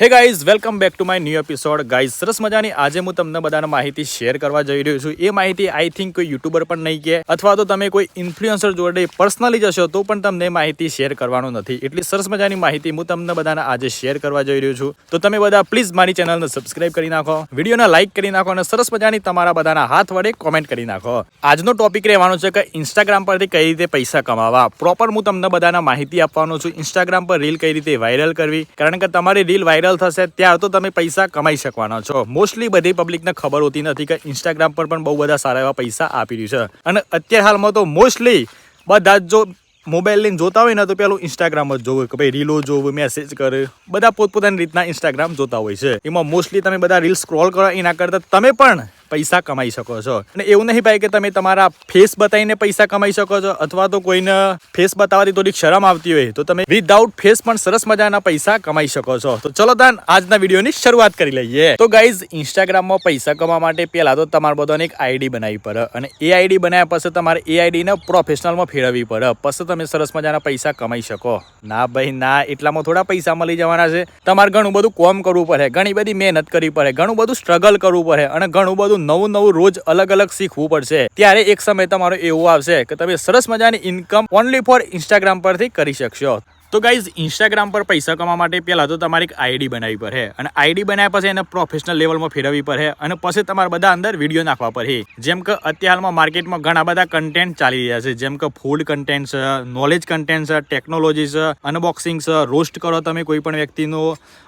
Hey guys welcome back to my new episode guys સરસ મજાની આજે હું તમને બધાને માહિતી શેર કરવા જઈ રહ્યો છું. એ માહિતી આઈ થિંક કોઈ યુટ્યુબર પણ નહીં કે, અથવા તો તમે કોઈ ઇન્ફ્લુઅન્સર જોડે પર્સનલી જશો તો પણ તમને માહિતી શેર કરવાનું નથી. એટલી સરસ મજાની માહિતી હું તમને બધાને આજે શેર કરવા જઈ રહ્યો છું. તો તમે બધા પ્લીઝ મારી ચેનલને સબસ્ક્રાઇબ કરી નાખો વિડીયોને લાઇક કરી નાખો અને સરસ મજાની તમારા બધાના હાથ વડે કોમેન્ટ કરી નાખો. આજનો ટોપિક રહેવાનો છે કે ઇન્સ્ટાગ્રામ પરથી કઈ રીતે પૈસા કમાવા. પ્રોપર હું તમને બધાના માહિતી આપવાનો છું. ઇન્સ્ટાગ્રામ પર રીલ કઈ રીતે વાયરલ કરવી. કારણ કે તમારી રીલ વાયરલ થશે ત્યાર તો તમે પૈસા કમાઈ શકવાના છો. મોસ્ટલી બધી પબ્લિકને ખબર હોતી નથી કે ઇન્સ્ટાગ્રામ પર પણ બહુ બધા સારા એવા પૈસા આપી રહ્યું છે. અને અત્યાર હાલમાં તો મોસ્ટલી બધા જ જો મોબાઈલ લઈને જોતા હોય ને તો પેલું ઇન્સ્ટાગ્રામ જ જોવું કે ભાઈ રીલો જોવું મેસેજ કરે. બધા પોતપોતાની રીતના ઇન્સ્ટાગ્રામ જોતા હોય છે. એમાં મોસ્ટલી તમે બધા રીલ સ્ક્રોલ કરો એના કરતાં તમે પણ પૈસા કમાઈ શકો છો. અને એવું નહીં ભાઈ કે તમે તમારા ફેસ બતાવીને પૈસા કમાઈ શકો છો, અથવા તો કોઈને ફેસ બતાવવાથી થોડીક શરમ આવતી હોય, તો તમે વિધાઉટ ફેસ પણ સરસ મજાના પૈસા કમાઈ શકો છો. તો ચલો દાન આજના વિડીયોની શરૂઆત કરી લઈએ. તો ગાઈઝ ઇન્સ્ટાગ્રામમાં પૈસા કમાવા માટે પહેલાં તો તમારે બધાને એક આઈડી બનાવવી પડે અને એ આઈડી બનાવ્યા પછી તમારે એ આઈડીને પ્રોફેશનલમાં ફેરવવી પડે પછી તમે સરસ મજાના પૈસા કમાઈ શકો. ના ભાઈ, ના, એટલામાં થોડા પૈસા મળી જવાના છે. તમારે ઘણું બધું કોમ કરવું પડે, ઘણી બધી મહેનત કરવી પડે, ઘણું બધું સ્ટ્રગલ કરવું પડે, અને ઘણું બધું નવું નવું રોજ અલગ અલગ શીખવું પડશે. ત્યારે એક સમય તમારો એવો આવશે કે તમે સરસ મજાની ઇન્કમ ઓનલી ફોર ઇન્સ્ટાગ્રામ પરથી કરી શકશો. તો ગાઈઝ ઇન્સ્ટાગ્રામ પર પૈસા કમાવા માટે પહેલાં તો તમારે એક આઈડી બનાવવી પડે. અને આઈડી બનાવ્યા પછી એને પ્રોફેશનલ લેવલમાં ફેરવવી પડે અને પછી તમારે બધા અંદર વીડિયો નાખવા પડે. જેમ કે અત્યારમાં માર્કેટમાં ઘણા બધા કન્ટેન્ટ ચાલી રહ્યા છે. જેમ કે ફૂડ કન્ટેન્ટ છે નોલેજ કન્ટેન્ટ છે ટેકનોલોજી છે અનબોક્સિંગ છે રોસ્ટ કરો તમે કોઈ પણ વ્યક્તિનો,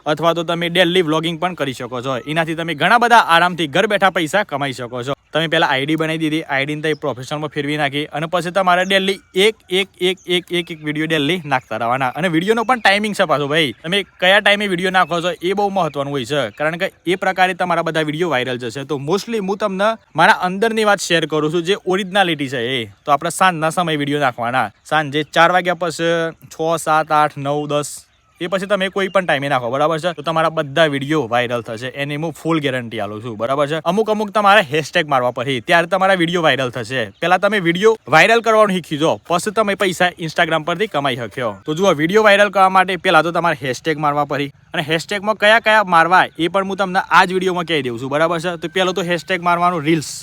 અથવા તો તમે ડેલી વ્લોગિંગ પણ કરી શકો છો. એનાથી તમે ઘણા બધા આરામથી ઘર બેઠા પૈસા કમાઈ શકો છો. તમે પહેલાં આઈડી બનાવી દીધી. આઈડીને તમે પ્રોફેશનલમાં ફેરવી નાખી. અને પછી તમારે ડેલી એક એક એક એક એક એક વીડિયો ડેલી નાખતા રહેવાના. અને વિડીયોનો પણ ટાઈમિંગ છે પાછો ભાઈ. તમે કયા ટાઈમે વીડિયો નાખો છો એ બહુ મહત્વનું હોય છે. કારણ કે એ પ્રકારે તમારા બધા વીડિયો વાયરલ જશે. તો મોસ્ટલી હું તમને મારા અંદરની વાત શેર કરું છું જે ઓરિજિનાલિટી છે એ. તો આપણે સાંજના સમય વીડિયો નાખવાના. સાંજે ચાર વાગ્યા પછી છ, સાત, આઠ, નવ, દસ એ પછી તમે કોઈ પણ ટાઈમે નાખો, બરાબર છે? તો તમારા બધા વીડિયો વાયરલ થશે. એની હું ફૂલ ગેરંટી આલું છું, બરાબર છે? અમુક અમુક તમારે હેશટેગ મારવા પછી ત્યારે તમારા વીડિયો વાયરલ થશે. પહેલા તમે વીડિયો વાયરલ કરવાનું શીખી જો પછી તમે પૈસા ઇન્સ્ટાગ્રામ પરથી કમાઈ શક્યો. તો જુઓ વીડિયો વાયરલ કરવા માટે પહેલા તો તમારે હેશટેગ મારવા પડી. અને હેશટેગમાં કયા કયા મારવા એ પણ હું તમને આ જ વિડીયોમાં કહી દઉં છું, બરાબર છે? તો પહેલો તો હેશટેગ મારવાનું રીલ્સ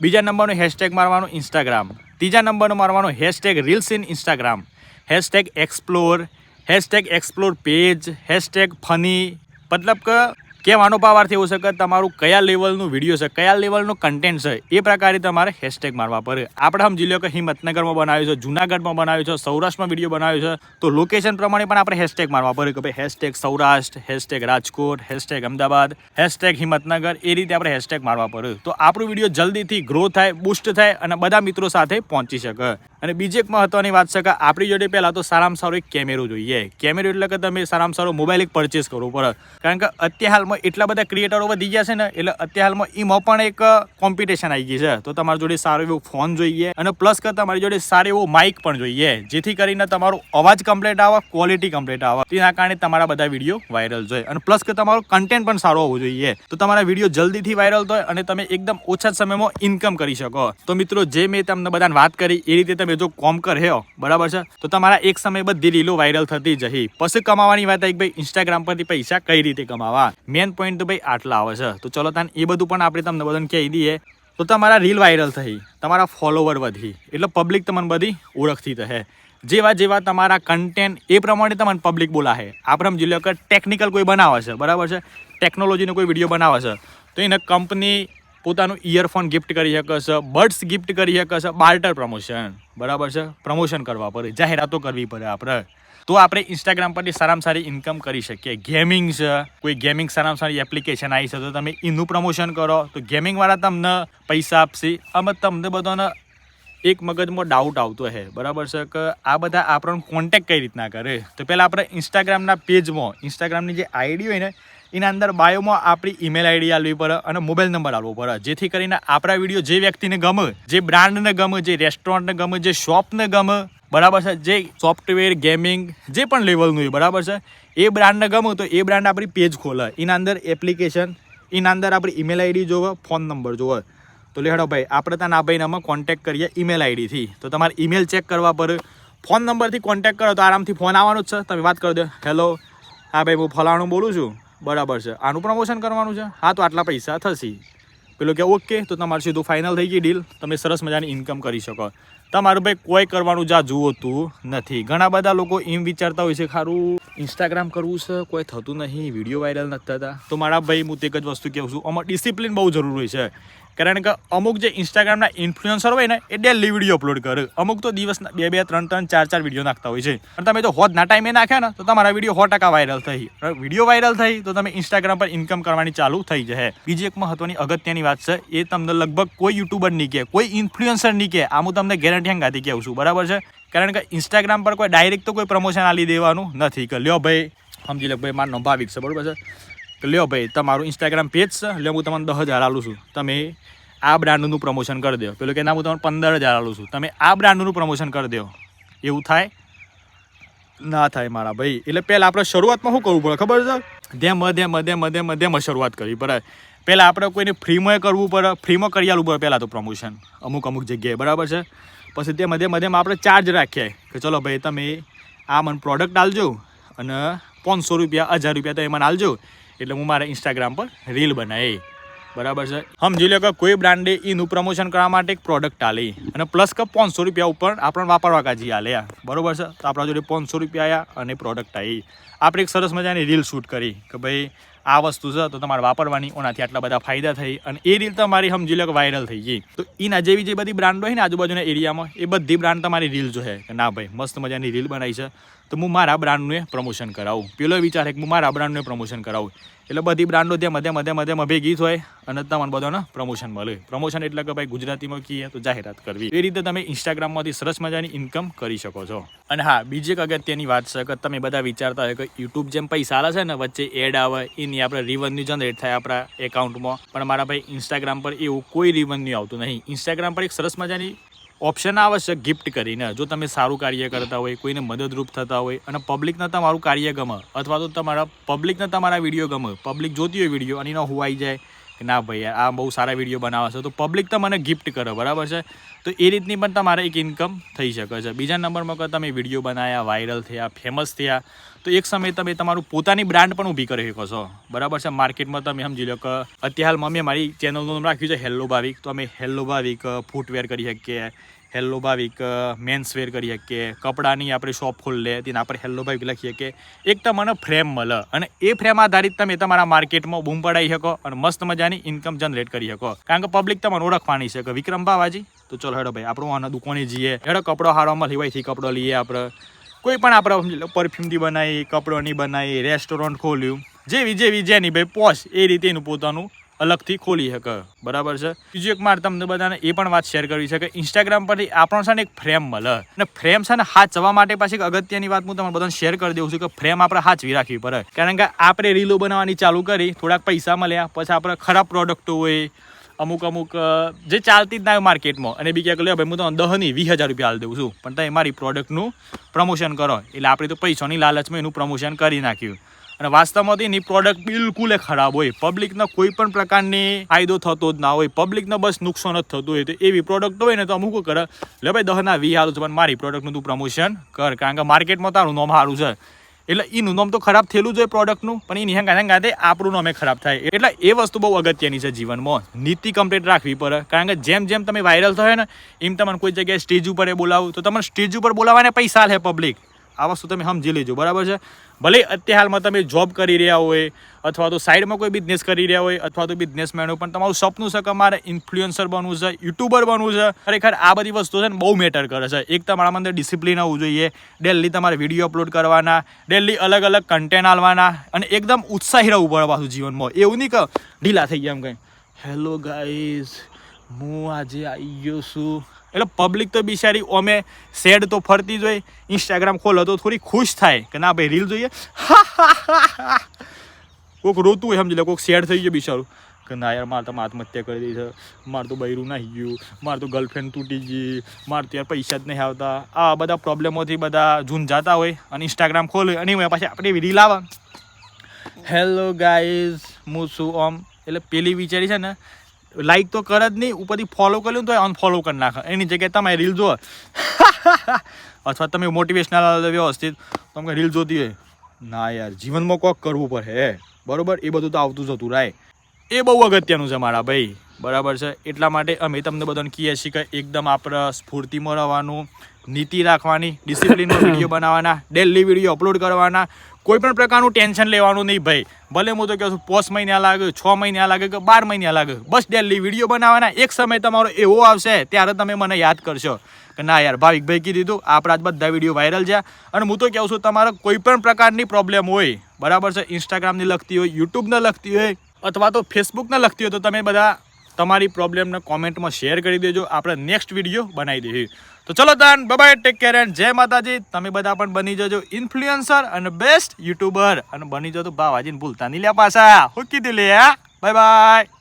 બીજા નંબરનું હેશટેગ મારવાનું ઇન્સ્ટાગ્રામ ત્રીજા નંબરનું મારવાનું hashtag reels in Instagram hashtag explore hashtag explore page hashtag funny મતલબ કે કહેવાનો ભાવાર્થ એવું છે કે તમારું કયા લેવલનું વીડિયો છે, કયા લેવલનું કન્ટેન્ટ છે, એ પ્રકારે તમારે હેશટેગ મારવા પડે. આપણે સમજી લો કે હિંમતનગરમાં બનાવ્યું છે, જુનાગઢમાં બનાવ્યું છે, સૌરાષ્ટ્રમાં વીડિયો બનાવ્યો છે, તો લોકેશન પ્રમાણે પણ આપણે હેશટેગ મારવા પડે કે ભાઈ hashtag Saurashtra hashtag Rajkot hashtag Ahmedabad hashtag Himmatnagar, એ રીતે આપણે હેશટેગ મારવા પડે. તો આપણું વીડિયો જલ્દીથી ગ્રો થાય બુસ્ટ થાય અને બધા મિત્રો સાથે પહોંચી શકે. અને બીજી એક મહત્વની વાત છે કે આપણી જોડે પહેલાં તો સારામાં સારો એક કેમેરો જોઈએ. કેમેરો એટલે કે તમે સારામાં સારો મોબાઈલ એક પરચેસ કરવો પડે કારણ કે અત્યાર હાલમાં એટલા બધા ક્રિએટરો વધી ગયા છે ને, એટલે અત્યારે હાલમાં એમાં પણ એક કોમ્પિટિશન આવી ગઈ છે. તો તમારી જોડે સારો એવો ફોન જોઈએ અને પ્લસ કે તમારી જોડે સારો એવો માઇક પણ જોઈએ. જેથી કરીને તમારો અવાજ કમ્પ્લીટ આવે ક્વોલિટી કમ્પ્લીટ આવે. તેના કારણે તમારા બધા વીડિયો વાયરલ જોઈએ અને પ્લસ કે તમારો કન્ટેન્ટ પણ સારો હોવો જોઈએ. તો તમારા વીડિયો જલ્દીથી વાયરલ થાય અને તમે એકદમ ઓછા સમયમાં ઇન્કમ કરી શકો. તો મિત્રો, જે મેં તમને બધાને વાત કરી, એ રીતે તમે જો કોમ કર્યો બરાબર છે? તો તમારા એક સમય બધી રીલો વાયરલ થતી જઈ પછી કમાવાની વાત આવી ભાઈ ઇન્સ્ટાગ્રામ પરથી પૈસા કઈ રીતે કમાવા? મેન પોઈન્ટ તો ભાઈ આટલા આવે છે. તો ચલો તાન એ બધું પણ આપણે તમને બધાને કહી દઈએ. તો તમારા રીલ વાયરલ થઈ, તમારા ફોલોવર વધી, એટલે પબ્લિક તમને બધી ઓળખતી થશે જેવા જેવા તમારા કન્ટેન્ટ એ પ્રમાણે તમને પબ્લિક બોલાશે આપણે સમજી લો કે ટેકનિકલ કોઈ બનાવે છે, બરાબર છે? ટેકનોલોજીનો કોઈ વીડિયો બનાવે છે. તો એને કંપની પોતાનું ઇયરફોન ગિફ્ટ કરી શકે બર્ડ્સ ગિફ્ટ કરી શકે બાર્ટર પ્રમોશન બરાબર છે? પ્રમોશન કરવા પડે, જાહેરાતો કરવી પડે આપણે. તો આપણે ઇન્સ્ટાગ્રામ પરથી સારામાં સારી ઇન્કમ કરી શકીએ. ગેમિંગ છે, કોઈ ગેમિંગ સારામાં સારી એપ્લિકેશન આવી છે તો તમે એનું પ્રમોશન કરો. તો ગેમિંગવાળા તમને પૈસા આપશે. અમે તમને બધાને એક મગજમાં ડાઉટ આવતો હે. બરાબર છે કે આ બધા આપણને કોન્ટેક્ટ કઈ રીતના કરે? તો પહેલાં આપણે ઇન્સ્ટાગ્રામના પેજમાં ઇન્સ્ટાગ્રામની જે આઈડી હોય ને એના અંદર બાયોમાં આપણી ઈમેલ આઈડી આપવી પડે અને મોબાઈલ નંબર આપવો પડે. જેથી કરીને આપણા વીડિયો જે વ્યક્તિને ગમે, જે બ્રાન્ડને ગમે, જે રેસ્ટોરન્ટને ગમે, જે શોપને ગમે, બરાબર છે, જે સોફ્ટવેર ગેમિંગ જે પણ લેવલનું હોય, બરાબર છે, એ બ્રાન્ડને ગમે તો એ બ્રાન્ડ આપણી પેજ ખોલે. એના અંદર એપ્લિકેશન એના અંદર આપણી ઈમેલ આઈડી જોવે ફોન નંબર જોવે. તો લેહડો ભાઈ, આપણે ત્યાં આ ભાઈને અમે કોન્ટેક્ટ કરીએ ઈમેલ આઈડીથી તો તમારે ઈમેલ ચેક કરવા પર ફોન નંબરથી કોન્ટેક્ટ કરો તો આરામથી ફોન આવવાનો જ છે. તમે વાત કરો દો. હેલો હા ભાઈ, હું ફલાણું બોલું છું. બરાબર છે. આનું પ્રમોશન કરવાનું છે? હા, તો આટલા પૈસા થશે. પેલો કે, ઓકે. તો તમારું સીધું ફાઇનલ થઈ ગઈ ડીલ તમે સરસ મજાની ઇન્કમ કરી શકો. તમારું ભાઈ કોઈ કરવાનું જા જોતું નથી. ઘણા બધા લોકો એમ વિચારતા હોય છે, ખારું ઇન્સ્ટાગ્રામ કરવું છે? કોઈ થતું નહીં, વીડિયો વાયરલ નથી થતા. તો મારા ભાઈ, હું તે એક જ વસ્તુ કહું છું. આમાં ડિસિપ્લિન બહુ જરૂરી છે. કારણ કે અમુક જે ઇન્સ્ટાગ્રામના ઇન્ફ્લુઅન્સર હોય ને, એ ડેલી વીડિયો અપલોડ કરે. અમુક તો દિવસના બે બે, ત્રણ ત્રણ, ચાર ચાર વીડિયો નાખતા હોય છે. અને તમે જો હોદના ટાઈમે નાખ્યા ને, તો તમારા વીડિયો સો ટકા વાયરલ થઈ. વીડિયો વાયરલ થઈ, તો તમે ઇન્સ્ટાગ્રામ પર ઇન્કમ કરવાની ચાલુ થઈ જશે. બીજી એક મહત્વની અગત્યની વાત છે, એ તમને લગભગ કોઈ યુટ્યુબર નહીં કે, કોઈ ઇન્ફ્લુઅન્સર નહીં કે આ હું તમને ગેરંટી ગાતી કહું છું. બરાબર છે? કારણ કે ઇન્સ્ટાગ્રામ પર કોઈ ડાયરેક્ટ તો કોઈ પ્રમોશન આલી દેવાનું નથી કે, લ્યો ભાઈ, સમજી લો ભાઈ, મારો ભાવિક છે. બરાબર છે? લ્યો ભાઈ, તમારું ઇન્સ્ટાગ્રામ પેજ છે, લ્યો હું તમને દસ હજાર આલું છું. તમે આ બ્રાન્ડનું પ્રમોશન કરી દો. પેલું કે ના, હું તમને પંદર હજાર આલું છું. તમે આ બ્રાન્ડનું પ્રમોશન કરી દો. એવું થાય? ના થાય મારા ભાઈ. એટલે પહેલાં આપણે શરૂઆતમાં શું કરવું પડે, ખબર છે? Them them them them them શરૂઆત કરવી પડે. પહેલાં આપણે કોઈને ફ્રીમાં કરવું પડે, ફ્રીમાં કરી આલવું પડે પહેલાં તો પ્રમોશન અમુક અમુક જગ્યાએ, બરાબર છે? પછી તે મધ્ય મધ્યમાં આપણે ચાર્જ રાખીએ કે ચલો ભાઈ, તમે આ મને પ્રોડક્ટ આલજો અને પાંચસો રૂપિયા, હજાર રૂપિયા તમે મને આલજો. એટલે હું મારા ઇન્સ્ટાગ્રામ પર રીલ બનાવી બરાબર છે? સમજી લો કે કોઈ બ્રાન્ડે એનું પ્રમોશન કરવા માટે એક પ્રોડક્ટ આલી. અને પ્લસ કે પાંચસો રૂપિયા ઉપર આપણને વાપરવા કાજી આલે બરાબર છે? તો આપણા જોડે પાંચસો રૂપિયા આવ્યા અને પ્રોડક્ટ આવી આપણે એક સરસ મજાની રીલ શૂટ કરી કે ભાઈ, આ વસ્તુ છે, તો તમારે વાપરવાની. ઓનાથી આટલા બધા ફાયદા થઈ. અને એ રીલ તમારી સમજી લો કે વાયરલ થઈ ગઈ. તો એના જેવી જે બધી બ્રાન્ડો હોય ને આજુબાજુના એરિયામાં એ બધી બ્રાન્ડ તમારી રીલ જો છે કે ના ભાઈ, મસ્ત મજાની રીલ બનાવી છે. તો હું મારા બ્રાન્ડનું પ્રમોશન કરાવું. પેલો વિચાર છે કે હું મારા બ્રાન્ડનું પ્રમોશન કરાવું. એટલે બધી બ્રાન્ડો ત્યાં મધ્ય મધ્ય મધ્યમાં ભેગી હોય અને તમને બધાને પ્રમોશન મળે. પ્રમોશન એટલે કે ભાઈ ગુજરાતીમાં કહીએ તો જાહેરાત કરવી. એ રીતે તમે ઇન્સ્ટાગ્રામમાંથી સરસ મજાની ઇન્કમ કરી શકો છો. અને હા, બીજી એક અગત્યની વાત છે કે તમે બધા વિચારતા હોય કે યુટ્યુબ જેમ પૈસા આલે છે ને, વચ્ચે એડ આવે, એની આપણે રિવન્યુ જનરેટ થાય આપણા એકાઉન્ટમાં પણ મારા ભાઈ ઇન્સ્ટાગ્રામ પર એવું કોઈ રિવન્યુ આવતું નહીં. ઇન્સ્ટાગ્રામ પર એક સરસ મજાની ઓપ્શન આવશ્યક ગિફ્ટ કરીને. જો તમે સારું કાર્ય કરતા હોય, કોઈને મદદરૂપ થતા હોય અને પબ્લિકને તમારું કાર્ય ગમે, અથવા તો તમારા પબ્લિકને તમારા વીડિયો ગમે. પબ્લિક જોતી હોય વીડિયો અને એનો હોવાઈ જાય કે ના ભાઈ આ બહુ સારા વીડિયો બનાવે તો પબ્લિક તો મને ગિફ્ટ કરો, બરાબર છે? તો એ રીતની પણ તમારે એક ઇન્કમ થઈ શકે છે. બીજા નંબરમાં કે તમે વીડિયો બનાવ્યા વાયરલ થયા ફેમસ થયા, તો એક સમયે તમે તમારું પોતાની બ્રાન્ડ પણ ઊભી કરી શકો છો. બરાબર છે? માર્કેટમાં તમે સમજી લો કે અત્યારે હાલમાં મેં મારી ચેનલનું નામ રાખ્યું છે હેલ્લો ભાવિક તો અમે હેલ્લો ભાવિક ફૂટવેર કરી શકીએ. હેલ્લો ભાવિક મેન્સ વેર કરી શકીએ કપડાની આપણે શોપ ખોલી લે તેના આપણે હેલ્લો ભાવિક લખીએ કે એક તમને ફ્રેમ મળે અને એ ફ્રેમ આધારિત તમે તમારા માર્કેટમાં બૂમ પડાવી શકો અને મસ્ત મજાની ઇન્કમ જનરેટ કરી શકો. કારણ કે પબ્લિક તમારે ઓળખવાની છે કે વિક્રમ બાવાજી, તો ચલો હેડો ભાઈ, આપણું આના દુકાને જઈએ. હેડો, કપડો હારવામાં લેવાયથી કપડો લઈએ આપણે. કોઈ પણ આપણે પરફ્યુમથી બનાવી કપડોની બનાવી રેસ્ટોરન્ટ ખોલ્યું, જેવી જેવી જેની ભાઈ પોશ એ રીતે એનું પોતાનું અલગથી ખોલી શકે બરાબર છે? બીજું એક મારે તમને બધાને એ પણ વાત શેર કરવી છે કે ઇન્સ્ટાગ્રામ પરથી આપણો છે ને એક ફ્રેમ મળે. અને ફ્રેમ છે ને હાચવા માટે પાછી એક અગત્યની વાત હું તમને બધાને શેર કરી દઉં છું કે ફ્રેમ આપણે હાચવી રાખવી પડે. કારણ કે આપણે રીલો બનાવવાની ચાલુ કરી, થોડાક પૈસા મળ્યા, પછી આપણે ખરાબ પ્રોડક્ટો હોય, અમુક અમુક જે ચાલતી જ ના હોય માર્કેટમાં અને બી ક્યાંક લે ભાઈ, હું તમને દહની વીસ હજાર રૂપિયા હાલ દઉં છું. પણ તમે મારી પ્રોડક્ટનું પ્રમોશન કરો. એટલે આપણે તો પૈસાની લાલચમાં એનું પ્રમોશન કરી નાખ્યું. અને વાસ્તવમાં એની પ્રોડક્ટ બિલકુલ ખરાબ હોય. પબ્લિકને કોઈ પણ પ્રકારની ફાયદો થતો જ ના હોય. પબ્લિકને બસ નુકસાન જ થતું હોય. તો એવી પ્રોડક્ટ હોય ને તો અમુક કરે. લે ભાઈ, દહના વી હારું છે, પણ મારી પ્રોડક્ટનું તું પ્રમોશન કર. કારણ કે માર્કેટમાં તારું નામ સારું છે. એટલે એનું નામ તો ખરાબ થયેલું જ હોય પ્રોડક્ટનું પણ એની હંગા હંગાતે આપણું નામે ખરાબ થાય. એટલે એ વસ્તુ બહુ અગત્યની છે જીવનમાં. નીતિ કમ્પ્લીટ રાખવી પડે. કારણ કે જેમ જેમ તમે વાયરલ થયો ને, એમ તમને કોઈ જગ્યાએ સ્ટેજ ઉપર એ બોલાવું. તો તમને સ્ટેજ ઉપર બોલાવવાને પૈસા લે પબ્લિક આ વસ્તુ તમે સમજી લેજો, બરાબર છે? ભલે અત્યારે હાલમાં તમે જોબ કરી રહ્યા હોય, અથવા તો સાઈડમાં કોઈ બિઝનેસ કરી રહ્યા હોય, અથવા તો બિઝનેસમેન હોય, પણ તમારું સપનું છે કે મારે ઇન્ફ્લુએન્સર બનવું છે યુટ્યુબર બનવું છે, ખરેખર આ બધી વસ્તુ છે ને બહુ મેટર કરે છે. એક તમારા અંદર ડિસિપ્લિન હોવું જોઈએ ડેલી તમારે વીડિયો અપલોડ કરવાના ડેલી અલગ અલગ કન્ટેન્ટ આલવાના, અને એકદમ ઉત્સાહી રહેવું પડે પાછું જીવનમાં. એવું નહીં કે ઢીલા થઈ ગયા એમ કંઈ. હેલો ગાઈઝ હું આજે આવી ગયો છું. એટલે પબ્લિક તો બિચારી ઓમે સેડ તો ફરતી જ હોય. ઇન્સ્ટાગ્રામ ખોલો તો થોડી ખુશ થાય કે ના ભાઈ રીલ જોઈએ. કોઈક રોતું હોય, સમજી લે કોઈક સેડ થઈ ગયું બિચારું. કે ના યાર, મારે તો આત્મહત્યા કરી દઈ છે. મારે તો બૈરું નાહી ગયું. મારે તો ગર્લફ્રેન્ડ તૂટી ગઈ. મારે તો યાર પૈસા જ નહીં આવતા. આ બધા પ્રોબ્લેમોથી બધા ઝૂંઝાતા હોય અને ઇન્સ્ટાગ્રામ ખોલે. અને પાછી આપણે રીલ આવે. હેલો ગાઈઝ હું છું ઓમ. એટલે પેલી વિચારી છે ને લાઈક તો કરે જ નહીં ઉપરથી ફોલો કર્યું તો અનફોલો કરી નાખે. એની જગ્યાએ તમે રીલ જુઓ. અથવા તમે મોટિવેશનલ વ્યવસ્થિત તમને રીલ જોતી હોય. ના યાર જીવનમાં કોક કરવું પડે હે. બરોબર? એ બધું તો આવતું જતું રાય એ બહુ અગત્યનું છે મારા ભાઈ. બરાબર છે? એટલા માટે અમે તમને બધાને કહીએ છીએ કે એકદમ આપણે સ્ફૂર્તિમાં રહેવાનું નીતિ રાખવાની ડિસિપ્લિનનો વીડિયો બનાવવાના ડેલી વીડિયો અપલોડ કરવાના કોઈ પણ પ્રકારનું ટેન્શન લેવાનું નહીં ભાઈ. ભલે હું તો કહું છું, પોસ મહિના લાગે, છ મહિના લાગે કે બાર મહિના લાગે. બસ ડેલી વીડિયો બનાવવાના. એક સમય તમારો એવો આવશે, ત્યારે તમે મને યાદ કરશો. કે ના યાર, ભાવિકભાઈ કીધું હતું આપણા જ બધા વીડિયો વાયરલ છે. અને હું તો કહું છું, તમારો કોઈ પણ પ્રકારની પ્રોબ્લેમ હોય, બરાબર છે ઇન્સ્ટાગ્રામની લગતી હોય યુટ્યુબને લગતી હોય, અથવા તો ફેસબુકને લગતી હોય, તો તમે બધા તમારી પ્રોબ્લેમને કોમેન્ટમાં શેર કરી દેજો. આપણે નેક્સ્ટ વીડિયો બનાવી દઈએ. તો ચલો તાન બાય ટેક કેર એન્ડ જય માતાજી. તમે બધા પણ બની જજો ઇન્ફ્લુએન્સર અને બેસ્ટ યુટ્યુબર અને બની જજો ભાવાજીને ભૂલતા નહીં લે પાછા. હું કીધું લે બાય બાય